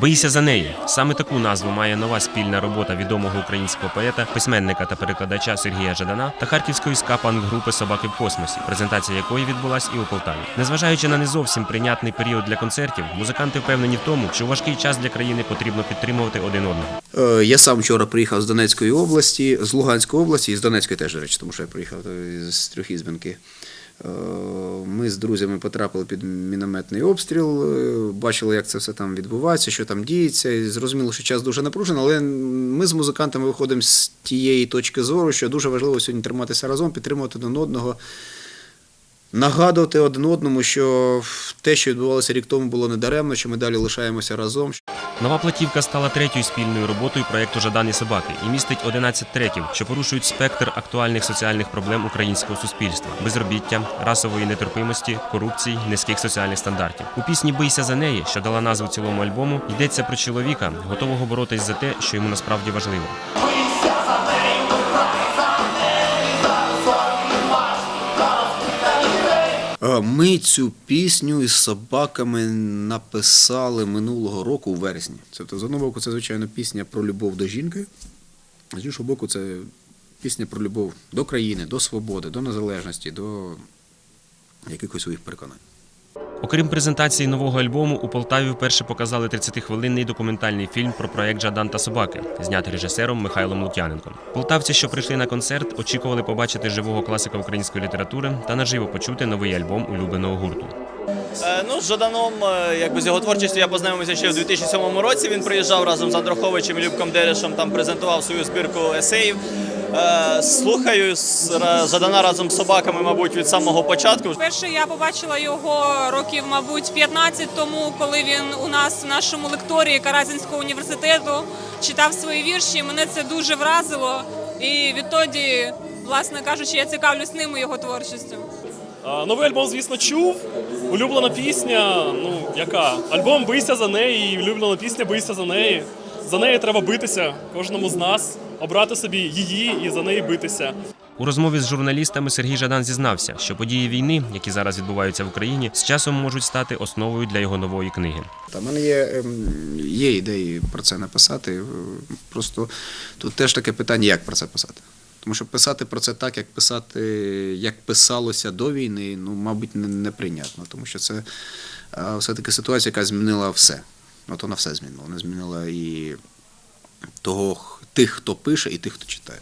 Бийся за неї. Саме таку назву має нова спільна робота відомого українського поета, письменника та перекладача Сергія Жадана та харківської скапанк групи Собаки в космосі, презентація якої відбулась і у Полтаві. Незважаючи на не зовсім прийнятний період для концертів, музиканти впевнені в тому, що важкий час для країни потрібно підтримувати один одного. Е, Я сам вчора приїхав з Донецької області, з Луганської області і з Донецької теж, до речі, тому що я приїхав е, з Трьохізбинки. Е, Ми з друзями потрапили під мінометний обстріл, е, бачили, як це все там відбувається, що там діється. І зрозуміло, що час дуже напружений, але ми з музикантами виходимо з тієї точки зору, що дуже важливо сьогодні триматися разом, підтримувати один одного. Нагадувати один одному, що те, що відбувалося рік тому, було недаремно, що ми далі лишаємося разом, Нова платівка стала третьою спільною роботою проєкту Жадані собаки і містить 11 треків, що порушують спектр актуальних соціальних проблем українського суспільства: безробіття, расової нетерпимості, корупції, низьких соціальних стандартів. У пісні Бийся за неї, що дала назву цілому альбому, йдеться про чоловіка, готового боротись за те, що йому насправді важливо. Ми цю пісню із собаками написали минулого року у вересні. Тобто, з одного боку, це звичайно пісня про любов до жінки, з іншого боку, це пісня про любов до країни, до свободи, до незалежності, до якихось своїх переконань. Окрім презентації нового альбому, у Полтаві вперше показали 30-хвилинний документальний фільм про проект Жадан та собаки, знятий режисером Михайлом Лук'яненком. Полтавці, що прийшли на концерт, очікували побачити живого класика української літератури та наживо почути новий альбом улюбленого гурту. Е, Ну, з Жаданом, е, якби з його творчістю я познайомився ще в 2007 році. Він приїжджав разом з Андроховичем і Любком Дерешем, там презентував свою збірку есеїв. Е, Слухаю з Ра- разом з собаками, мабуть, від самого початку. Перше я побачила його років, мабуть, 15 тому, коли він у нас в нашому лекторії Каразінського університету читав свої вірші. Мене це дуже вразило. І відтоді, власне кажучи, я цікавлюсь ним і його творчістю. Новий альбом, звісно, чув. Улюблена пісня. Ну, яка? Альбом бийся за неї, і улюблена пісня бийся за неї. За неї треба битися кожному з нас, обрати собі її і за неї битися. У розмові з журналістами Сергій Жадан зізнався, що події війни, які зараз відбуваються в Україні, з часом можуть стати основою для його нової книги. Та в мене є, ем, є ідеї про це написати. е, Просто тут теж таке питання, як про це писати. Тому що писати про це так, як писати, як писалося до війни, ну, мабуть, не- неприйнятно. Тому що це е, все-таки ситуація, яка змінила все. От вона все змінила. Вона змінила і того, тих, хто пише, і тих, хто читає.